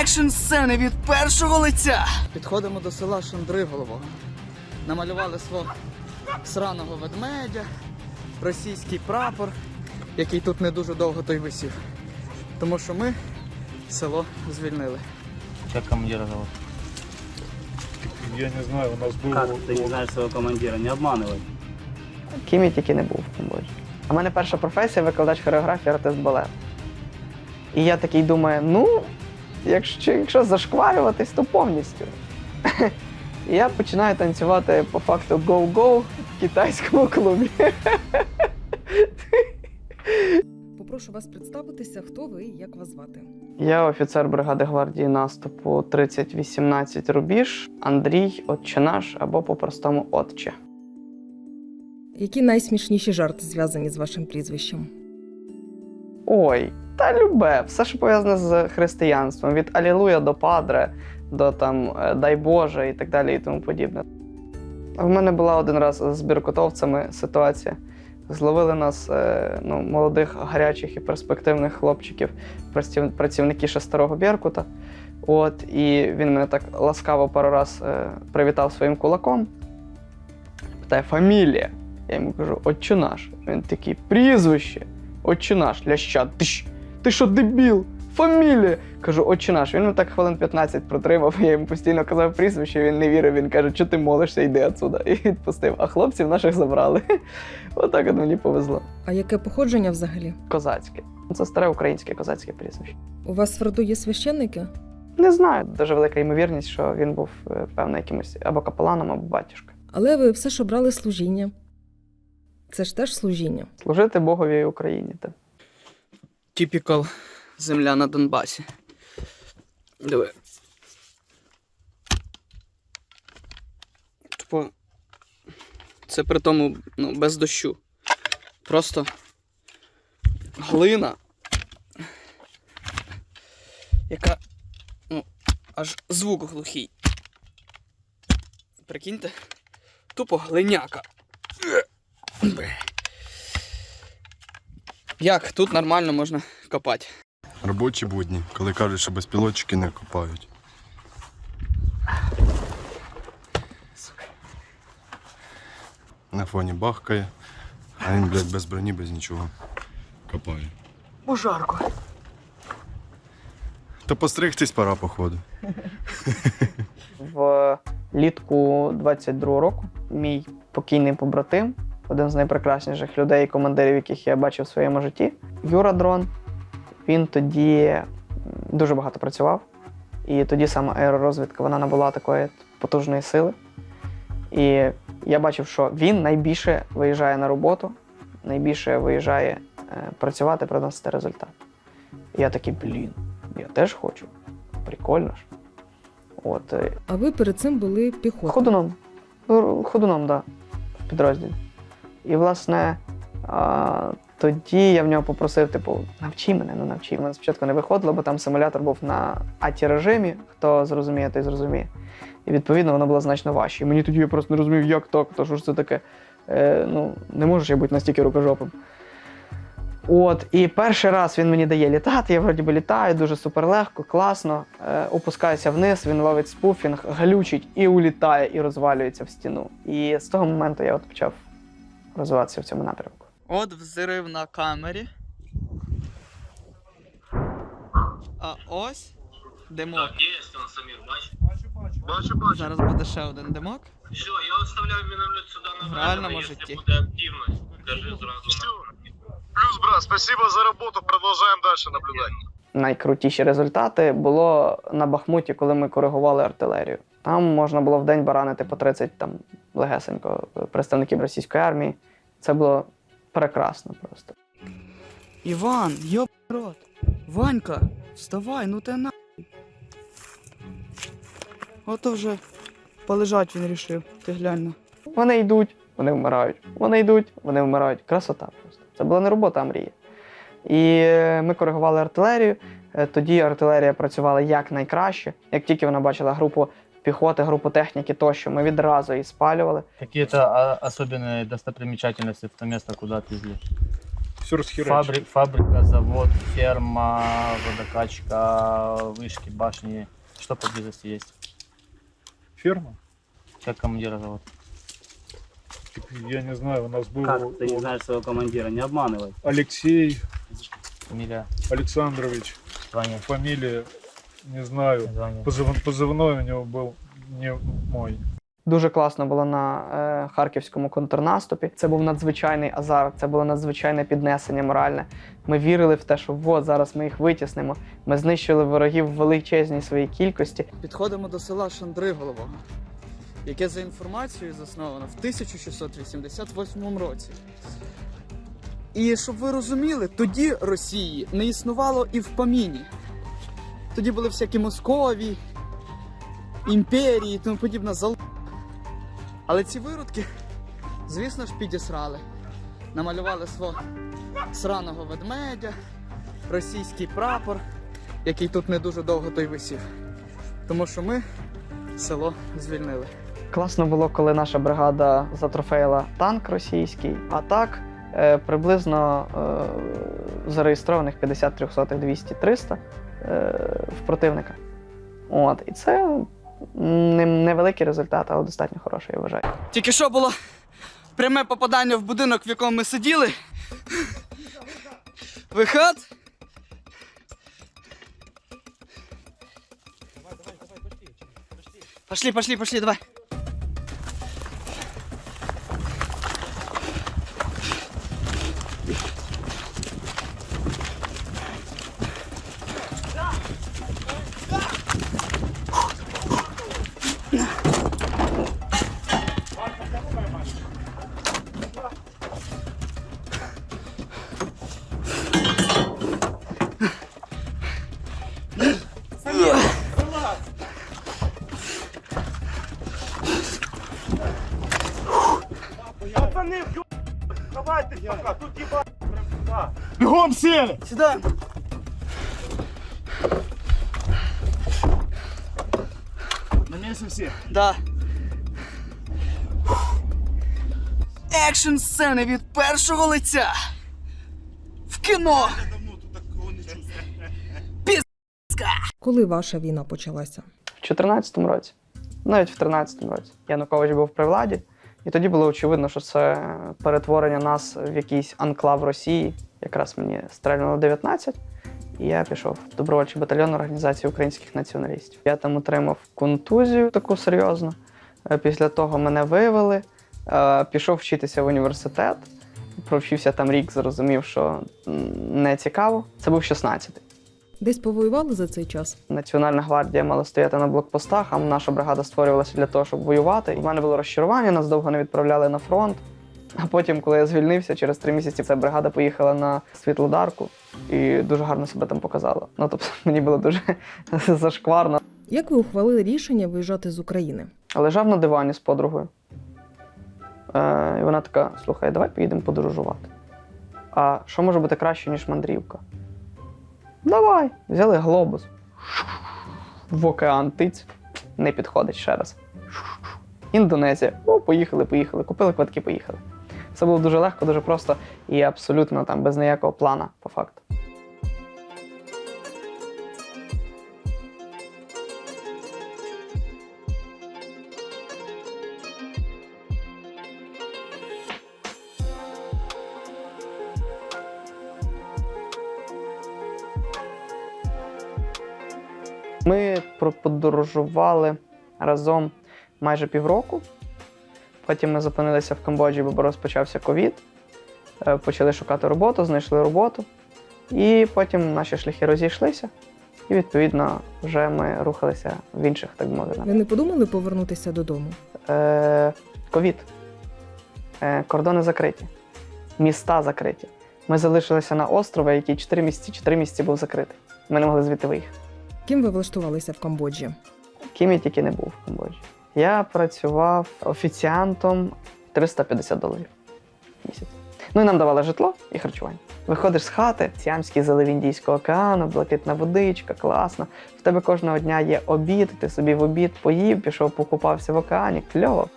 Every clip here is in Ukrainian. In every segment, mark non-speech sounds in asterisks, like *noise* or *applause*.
екшн сцени від першого лиця. Підходимо до села Шандриголово. Намалювали свого сраного ведмедя, російський прапор, який тут не дуже довго той висів. Тому що ми село звільнили. Как командира зовут? Я не знаю, у нас был... Как ты не знаешь своего командира? Не обманывай. Ким я тільки не був в Камбоджі. А в мене перша професія викладач хореографії, артист балету. І я такий думаю, ну, якщо, якщо зашкварюватись, то повністю. І *laughs* я починаю танцювати по факту go-go в китайському клубі. *laughs* Попрошу вас представитися, хто ви і як вас звати. Я офіцер бригади гвардії наступу 3018 Рубіж, Андрій Отчинаш або по-простому Отче. Які найсмішніші жарти зв'язані з вашим прізвищем? Ой, та любе, все, що пов'язане з християнством, від Алілуя до Падре, до там е, Дай Боже і так далі і тому подібне. В мене була один раз з біркотовцями ситуація. Зловили нас е, ну, молодих, гарячих і перспективних хлопчиків, праців- працівники ще старого Беркута. От, і він мене так ласкаво пару раз е, привітав своїм кулаком. Питає, фамілія. Я йому кажу, отче наш. Він такий, прізвище. Отче наш, ляща, ти ж, ти що, дебіл? Фамілія! Кажу, отче наш. Він мене так хвилин 15 протримав, *laughs* я йому постійно казав прізвище, він не вірив. Він каже, що ти молишся, йди отсюда. І відпустив. А хлопців наших забрали. *laughs* Отак от мені повезло. А яке походження взагалі? Козацьке. Це старе українське козацьке прізвище. У вас в роду є священники? Не знаю, дуже велика ймовірність, що він був, е, певно, якимось або капеланом, або батюшкою. Але ви все ж обрали служіння. Це ж теж служіння. Служити Богові і Україні. Та. Типікал земля на Донбасі. Диви. Типу, це при тому ну, без дощу. Просто глина, яка ну, аж звук глухий. Прикиньте, тупо глиняка. Як тут нормально можна копати? Робочі будні, коли кажуть, що безпілотчики не копають. На фоні бахкає, а він, блядь, без броні, без нічого копає. Бо жарко. Та постригтись пора, походу. В літку 22 року мій покійний побратим, один з найпрекрасніших людей і командирів, яких я бачив в своєму житті, Юра Дрон. Він тоді дуже багато працював. І тоді саме аеророзвідка вона набула такої потужної сили. І я бачив, що він найбільше виїжджає на роботу, найбільше виїжджає е, працювати, приносити результат. І я такий, блін, я теж хочу. Прикольно ж. От, е, А ви перед цим були піхотою. Ходуном. Ну, Ходуном, так, да, в підрозділі. І, власне, тоді я в нього попросив, типу, навчи мене, ну навчи. Мене спочатку не виходило, бо там симулятор був на аті режимі, хто зрозуміє, той зрозуміє. І відповідно воно було значно важче. І мені тоді я просто не розумів, як так, то що ж це таке. Е, ну, не можеш я бути настільки рукожопим. От, і перший раз він мені дає літати, я вроді би літаю, дуже суперлегко, класно. Е, опускаюся вниз, він ловить спуфінг, глючить і улітає, і розвалюється в стіну. І з того моменту я от почав розвиватися в цьому напрямку. От взрив на камері. А ось димок. Есть он, Самир, бачиш? Бачу, бачу. Зараз буде ще один димок. Все, я оставляю миномет сюда на В реальном камеру, житті. Буде активность, скажи сразу. Все. Плюс, брат, спасибо за работу, продолжаем дальше наблюдать. Найкрутіші результати було на Бахмуті, коли ми коригували артилерію. Там можна було в день баранити по 30 там легесенько представників російської армії. Це було прекрасно просто. Іван, йоп рот. Ванька, вставай, ну ти на. Ото вже полежать він рішив, ти глянь. на. Вони йдуть, вони вмирають. Вони йдуть, вони вмирають. Красота просто. Це була не робота, а мрія. І е, ми коригували артилерію. Е, Тоді артилерія працювала якнайкраще. Як тільки вона бачила групу піхоти, групу техніки тощо, ми відразу її спалювали. Какие-то а, особенные достопримечательности в то место, куда отвезли? все расхерачили. Фабрик, фабрика, завод, ферма, водокачка, вышки, башни. Что поблизости есть? Ферма? Как командира зовут? Так Я не знаю, у нас был Как? Ты не знаешь своего командира, не обманывай. Алексей Фамилия, Александрович, звание, фамилия, не знаю. звание. Позыв- позывной у него был не мой. Дуже класно було на е, харківському контрнаступі. Це був надзвичайний азарт, це було надзвичайне піднесення моральне. Ми вірили в те, що от зараз ми їх витіснимо. Ми знищили ворогів в величезній своїй кількості. Підходимо до села Шандриголового, яке за інформацією засновано в 1688 році. І щоб ви розуміли, тоді Росії не існувало і в поміні. Тоді були всякі Москові, імперії і тому подібне зал. Але ці виродки, звісно ж, підісрали. Намалювали свого сраного ведмедя, російський прапор, який тут не дуже довго той висів. Тому що ми село звільнили. Класно було, коли наша бригада затрофеїла танк російський, а так е, приблизно е, зареєстрованих 50 300 200 300 е, в противника. От, і це не- невеликий результат, але достатньо хороший, я вважаю. Тільки що було пряме попадання в будинок, в якому ми сиділи. Виход. Пошли, пошли, пошли, давай. Бегом сели! Сюда. На месте все. Да. Екшн сцени від першого лиця. В кіно. Пізка. Коли ваша війна почалася? В 2014 році, навіть в 2013 році, Янукович був при владі, і тоді було очевидно, що це перетворення нас в якийсь анклав Росії. Якраз мені стрельнуло 19, і я пішов в добровольчий батальйон Організації українських націоналістів. Я там отримав контузію таку серйозну. Е, Після того мене вивели, е, пішов вчитися в університет, провчився там рік, зрозумів, що не цікаво. Це був 16-й. Десь повоювали за цей час? Національна гвардія мала стояти на блокпостах, а наша бригада створювалася для того, щоб воювати. У мене було розчарування, нас довго не відправляли на фронт. А потім, коли я звільнився, через три місяці ця бригада поїхала на Світлодарку і дуже гарно себе там показала. Ну тобто *laughs* мені було дуже *laughs* зашкварно. Як ви ухвалили рішення виїжджати з України? Лежав на дивані з подругою. Е, і вона така: слухай, давай поїдемо подорожувати. А що може бути краще, ніж мандрівка? Давай. Взяли глобус. В океан тиць. Не підходить ще раз. Індонезія. О, поїхали, поїхали. Купили квитки, поїхали. Це було дуже легко, дуже просто і абсолютно там без ніякого плана, по факту. Ми проподорожували разом майже півроку. Потім ми зупинилися в Камбоджі, бо розпочався ковід. Е, Почали шукати роботу, знайшли роботу. І потім наші шляхи розійшлися. І відповідно вже ми рухалися в інших, так би мовити. Ви не подумали повернутися додому? Е, ковід. Е, кордони закриті, міста закриті. Ми залишилися на острові, який 4 місяці, 4 місяці був закритий. Ми не могли звідти виїхати. Ким ви влаштувалися в Камбоджі? Ким я тільки не був в Камбоджі. Я працював офіціантом 350 доларів в місяць. Ну і нам давали житло і харчування. Виходиш з хати, Сіамський залив Індійського океану, блакитна водичка, класно. В тебе кожного дня є обід, ти собі в обід поїв, пішов, покупався в океані, кльово.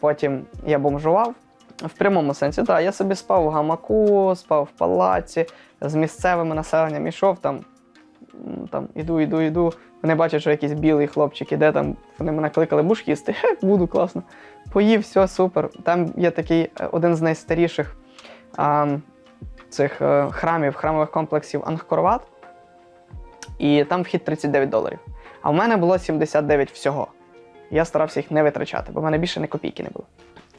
Потім я бомжував, В прямому сенсі, так. Я собі спав в гамаку, спав в палаці, з місцевим населенням ішов там. Там іду, іду, іду. Вони бачать, що якийсь білий хлопчик іде, там вони мене кликали будеш їсти. *laughs* Хе, буду класно. Поїв, все, супер. Там є такий е, один з найстаріших а, цих е, храмів, храмових комплексів Ангкорват. І там вхід 39 доларів. А в мене було 79 всього. Я старався їх не витрачати, бо в мене більше ні копійки не було.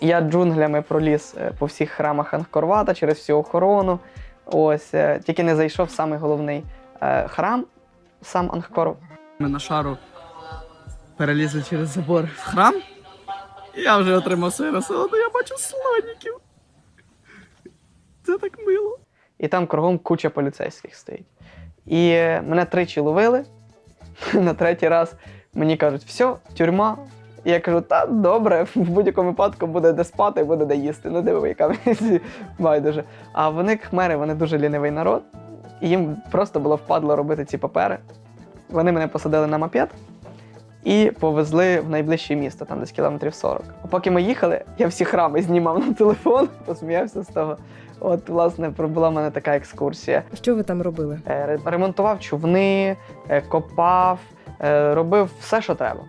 Я джунглями проліз е, по всіх храмах Ангкорвата через всю охорону. Ось, тільки не зайшов самий головний храм, сам Ангкор. Ми на шару перелізли через забор в храм. І я вже отримав своє насолоду, я бачу слоніків. Це так мило. І там кругом куча поліцейських стоїть. І мене тричі ловили. *laughs* На третій раз мені кажуть, все, тюрма. І я кажу, та добре, в будь-якому випадку буде де спати, буде де їсти. Ну, диви, яка байдуже. А вони кхмери, вони дуже лінивий народ. І їм просто було впадло робити ці папери. Вони мене посадили на мопед і повезли в найближче місто, там десь кілометрів 40. А поки ми їхали, я всі храми знімав на телефон, *laughs* посміявся з того. От, власне, була в мене така екскурсія. Що ви там робили? Е, Ремонтував човни, е, копав, е, робив все, що треба.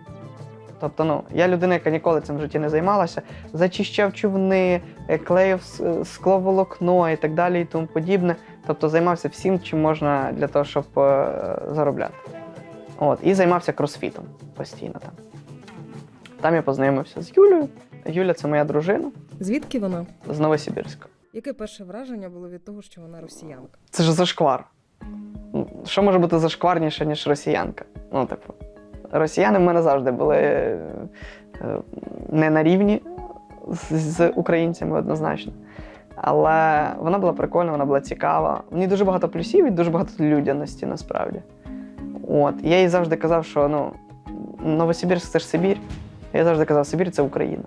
Тобто, ну, я людина, яка ніколи цим в житті не займалася, зачищав човни, клеїв скловолокно і так далі, і тому подібне. Тобто займався всім, чим можна для того, щоб заробляти. От, і займався кросфітом постійно там. Там я познайомився з Юлею. Юля це моя дружина Звідки вона? з Новосибірська. Яке перше враження було від того, що вона росіянка? Це ж зашквар. Що може бути зашкварніше, ніж росіянка? Ну, типу, росіяни в мене завжди були е, не на рівні з, з українцями однозначно. Але вона була прикольна, вона була цікава. В ній дуже багато плюсів і дуже багато людяності насправді. От. Я їй завжди казав, що ну, Новосибірськ це ж Сибір. Я завжди казав, Сибір це Україна.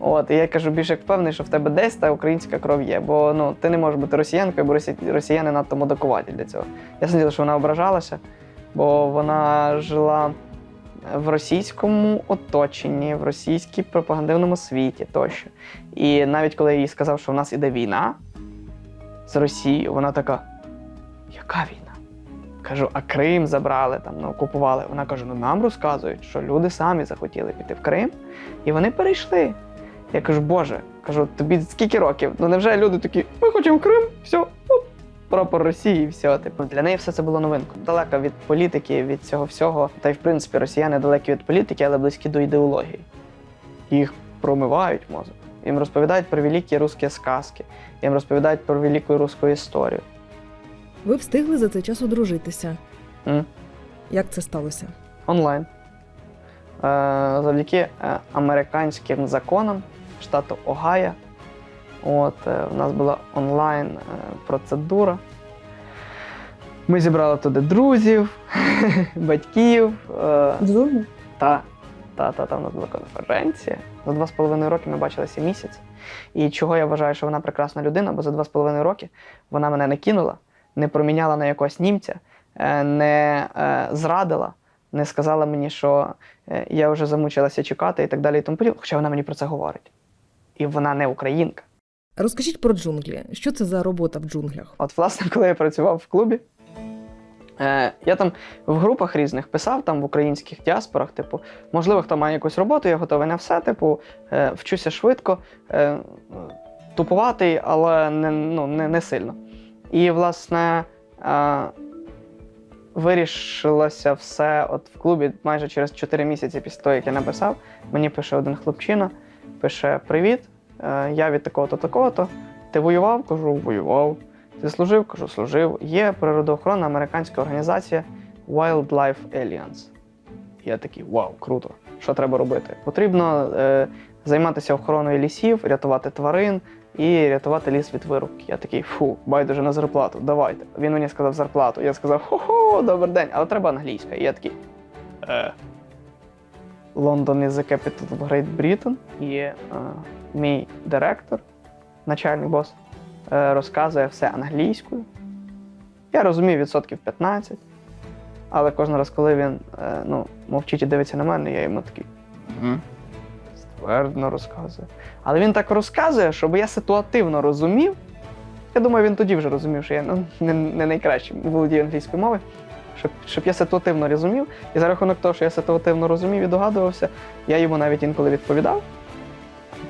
От, і я кажу, більш як впевнений, що в тебе десь та українська кров є, бо ну, ти не можеш бути росіянкою, бо росі... росіяни надто мудакуваті для цього. Я сиділа, що вона ображалася, бо вона жила в російському оточенні, в російській пропагандивному світі тощо. І навіть коли я їй сказав, що в нас іде війна з Росією, вона така: яка війна? Кажу, а Крим забрали, там, ну, окупували. Вона каже: ну нам розказують, що люди самі захотіли піти в Крим, і вони перейшли. Я кажу, Боже, кажу, тобі скільки років? Ну невже люди такі, ми хочемо в Крим, все, оп, прапор Росії, все. Типу, для неї все це було новинкою. Далека від політики, від цього всього. Та й в принципі росіяни далекі від політики, але близькі до ідеології. Їх промивають мозок. Їм розповідають про великі русські сказки, їм розповідають про велику руську історію. Ви встигли за цей час одружитися. М? Як це сталося? онлайн. Е, завдяки е, американським законам штату Огайо. От, е, у нас була онлайн е, процедура. Ми зібрали туди друзів, *laughs* батьків. Е, та, та, та, та, у нас була конференція. За два з половиною роки ми бачилися місяць. І чого я вважаю, що вона прекрасна людина, бо за два з половиною роки вона мене не кинула, не проміняла на якогось німця, е, не е, зрадила, не сказала мені, що е, я вже замучилася чекати і так далі. І тому подібне, хоча вона мені про це говорить. І вона не українка. Розкажіть про джунглі. Що це за робота в джунглях? От, власне, коли я працював в клубі, я там в групах різних писав, там в українських діаспорах, типу, можливо, хто має якусь роботу, я готовий на все, типу, вчуся швидко, тупуватий, але не, ну, не, не сильно. І, власне, е, вирішилося все от в клубі майже через 4 місяці після того, як я написав. Мені пише один хлопчина, пише: Привіт, е, я від такого-то, такого-то. Ти воював? Кажу, воював. Ти служив? Кажу, служив. Є природоохоронна американська організація Wildlife Alliance. Я такий, вау, круто. Що треба робити? Потрібно е, займатися охороною лісів, рятувати тварин і рятувати ліс від вирубки. Я такий, фу, байдуже на зарплату, давайте. Він мені сказав зарплату. Я сказав, хо-хо, добрий день, але треба англійська. І я такий. Е. Лондон is the capital of Great Britain. І е, мій директор, начальник бос, е, розказує все англійською. Я розумію відсотків 15, але кожен раз, коли він е, ну, мовчить і дивиться на мене, я йому такий. «Мгм». Твердо розказує. Але він так розказує, щоб я ситуативно розумів. Я думаю, він тоді вже розумів, що я ну, не, не найкраще володію англійською мовою. Щоб, щоб я ситуативно розумів. І за рахунок того, що я ситуативно розумів і догадувався, я йому навіть інколи відповідав.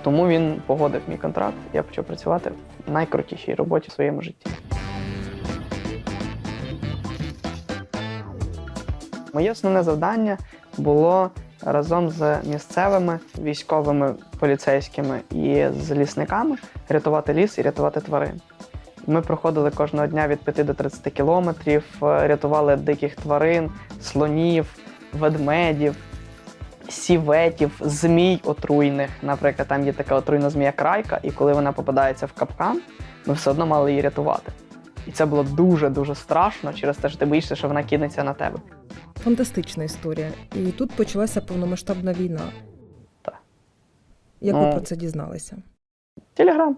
Тому він погодив мій контракт. Я почав працювати в найкрутішій роботі в своєму житті. Моє основне завдання було разом з місцевими військовими поліцейськими і з лісниками рятувати ліс і рятувати тварин. Ми проходили кожного дня від 5 до 30 кілометрів, е, рятували диких тварин, слонів, ведмедів, сіветів, змій отруйних. Наприклад, там є така отруйна змія крайка, і коли вона попадається в капкан, ми все одно мали її рятувати. І це було дуже-дуже страшно через те, що ти боїшся, що вона кинеться на тебе. Фантастична історія. І тут почалася повномасштабна війна. Так. Як ви Ну, про це дізналися? Телеграм.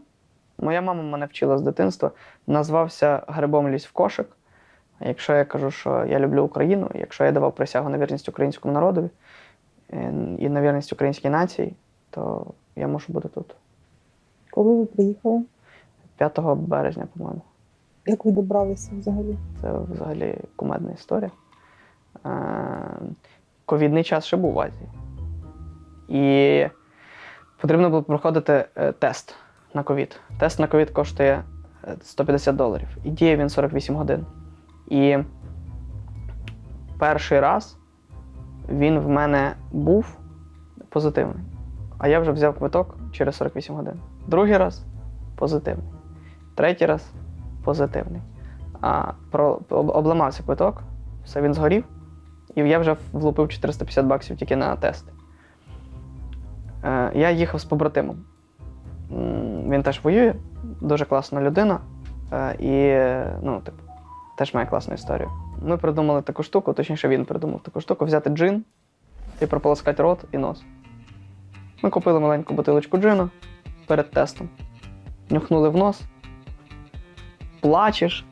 Моя мама мене вчила з дитинства, назвався грибом лізь в кошик. Якщо я кажу, що я люблю Україну, якщо я давав присягу на вірність українському народові е, і на вірність українській нації, то я можу бути тут. Коли ви приїхали? 5 березня, по-моєму. Як ви добралися взагалі? Це взагалі кумедна історія. Е, Ковідний час ще був в Азії. І потрібно було проходити е, тест на ковід. Тест на ковід коштує е, 150 доларів. І діє він 48 годин. І перший раз він в мене був позитивний. А я вже взяв квиток через 48 годин. Другий раз позитивний. Третій раз позитивний. А, про, обламався квиток, все він згорів, і я вже влупив 450 баксів тільки на тест. Е, я їхав з побратимом. Він теж воює, дуже класна людина. Е, і, ну, типу, теж має класну історію. Ми придумали таку штуку, точніше, він придумав таку штуку, взяти джин і прополоскати рот і нос. Ми купили маленьку бутилочку джину перед тестом, нюхнули в нос, плачеш,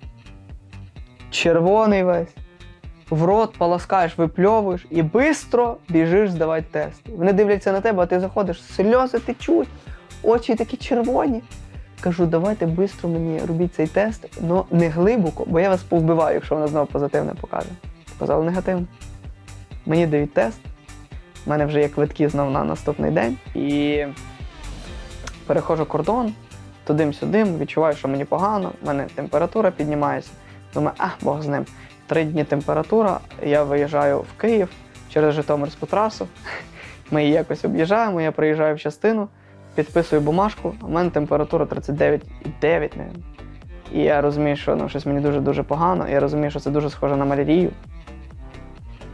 червоний весь, в рот полоскаєш, випльовуєш і швидко біжиш здавати тест. Вони дивляться на тебе, а ти заходиш, сльози течуть, очі такі червоні. Кажу, давайте швидко мені робіть цей тест, але не глибоко, бо я вас повбиваю, якщо вона знову позитивне покаже. Показали негативно. Мені дають тест. У мене вже є квитки знов на наступний день. І переходжу кордон, тудим-сюдим, відчуваю, що мені погано, в мене температура піднімається. Думаю, а, Бог з ним. Три дні температура, я виїжджаю в Київ через Житомирську трасу. Ми її якось об'їжджаємо, я приїжджаю в частину, підписую бумажку, у мене температура 39,9, мабуть. І я розумію, що ну, щось мені дуже-дуже погано. Я розумію, що це дуже схоже на малярію.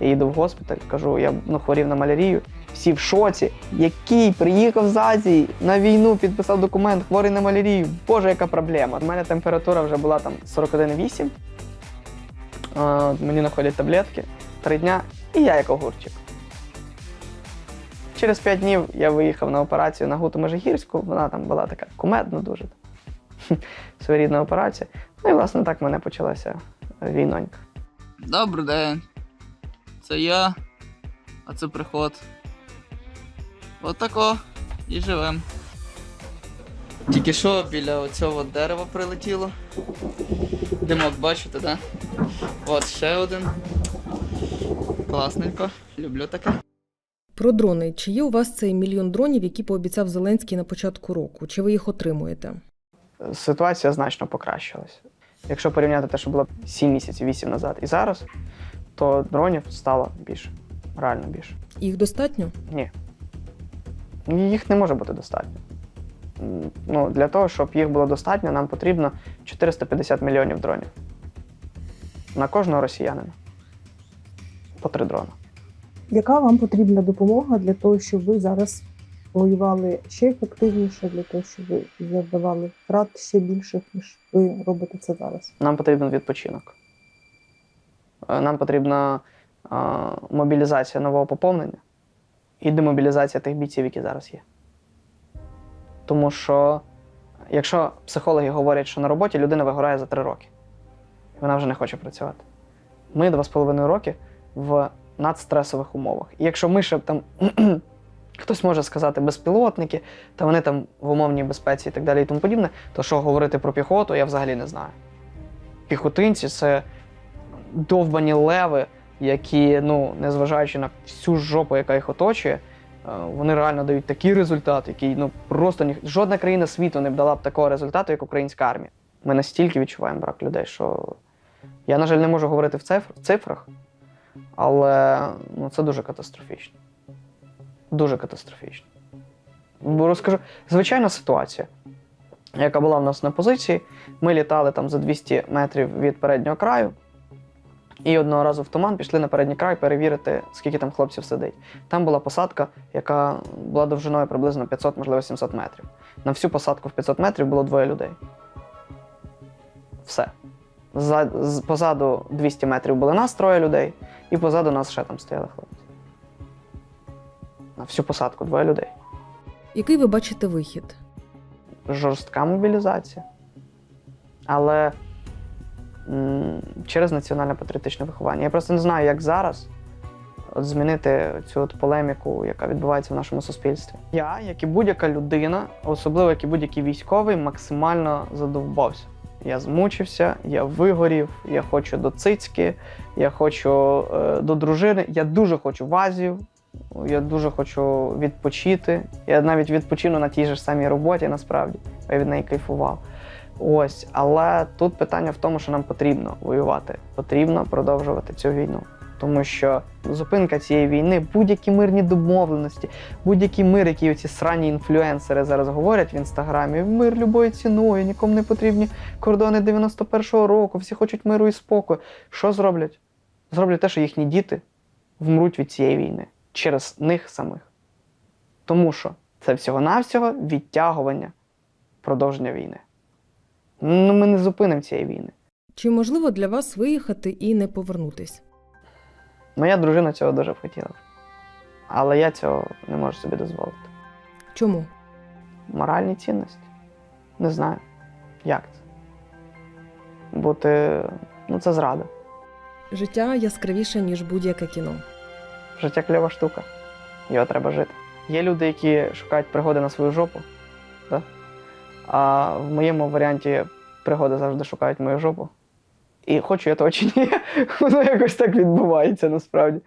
Я їду в госпіталь, кажу, я ну, хворів на малярію. Всі в шоці. Який приїхав з Азії на війну, підписав документ, хворий на малярію. Боже, яка проблема. У мене температура вже була там 41,8. А, Мені знаходять таблетки три дня, і я як огурчик. Через п'ять днів я виїхав на операцію на Гуту Межигірську. Вона там була така кумедна дуже. *laughs* Своєрідна операція. Ну і власне так в мене почалася війнонька. Добрий день. Це я, а це приход. Отако і живем. Тільки що біля оцього дерева прилетіло. Димок, бачите, да? От ще один. Класненько. Люблю таке. Про дрони. Чи є у вас цей мільйон дронів, які пообіцяв Зеленський на початку року? Чи ви їх отримуєте? Ситуація значно покращилась. Якщо порівняти те, що було 7 місяців, 8 назад і зараз, то дронів стало більше. Реально більше. Їх достатньо? Ні. Їх не може бути достатньо. Ну, для того, щоб їх було достатньо, нам потрібно 450 мільйонів дронів. На кожного росіянина. По три дрона. Яка вам потрібна допомога для того, щоб ви зараз воювали ще ефективніше, для того, щоб ви завдавали втрат ще більших, ніж ви робите це зараз? Нам потрібен відпочинок. Е, Нам потрібна е, мобілізація нового поповнення і демобілізація тих бійців, які зараз є. Тому що, якщо психологи говорять, що на роботі людина вигорає за три роки, вона вже не хоче працювати. Ми два з половиною роки в надстресових умовах. І якщо ми ще там *clears throat* Хтось може сказати безпілотники, та вони там в умовній безпеці і так далі і тому подібне. То що говорити про піхоту, я взагалі не знаю. Піхотинці це довбані леви, які, ну, незважаючи на всю жопу, яка їх оточує, вони реально дають такий результат, який ну просто ні... жодна країна світу не б дала б такого результату, як українська армія. Ми настільки відчуваємо брак людей, що я, на жаль, не можу говорити в цифрах, але ну, це дуже катастрофічно. Дуже катастрофічно. Бо розкажу, звичайна ситуація, яка була в нас на позиції. Ми літали там за 200 метрів від переднього краю, і одного разу в туман пішли на передній край перевірити, скільки там хлопців сидить. Там була посадка, яка була довжиною приблизно 500, можливо, 700 метрів. На всю посадку в 500 метрів було двоє людей. Все. За, позаду 200 метрів були нас троє людей, і позаду нас ще там стояли хлопці. На всю посадку двоє людей. Який ви бачите вихід? Жорстка мобілізація. Але через національне патріотичне виховання. Я просто не знаю, як зараз от змінити цю от полеміку, яка відбувається в нашому суспільстві. Я, як і будь-яка людина, особливо як і будь-який військовий, максимально задовбався. Я змучився, я вигорів, я хочу до цицьки, я хочу е, до дружини, я дуже хочу в Азію, я дуже хочу відпочити. Я навіть відпочину на тій же самій роботі, насправді. Я від неї кайфував. Ось, але тут питання в тому, що нам потрібно воювати. Потрібно продовжувати цю війну. Тому що зупинка цієї війни, будь-які мирні домовленості, будь-який мир, який ці срані інфлюенсери зараз говорять в інстаграмі, мир любою ціною, нікому не потрібні кордони 91-го року, всі хочуть миру і спокою. Що зроблять? Зроблять те, що їхні діти вмруть від цієї війни через них самих. Тому що це всього-навсього відтягування продовження війни. Ну, ми не зупинимо цієї війни. Чи можливо для вас виїхати і не повернутись? Моя дружина цього дуже б хотіла. Але я цього не можу собі дозволити. Чому? Моральні цінності. Не знаю, як це. Бути. Ну, це зрада. Життя яскравіше, ніж будь-яке кіно. Життя кльова штука. Його треба жити. Є люди, які шукають пригоди на свою жопу. Да? А в моєму варіанті пригоди завжди шукають мою жопу. І хочу я то чи ні, *laughs* воно якось так відбувається насправді.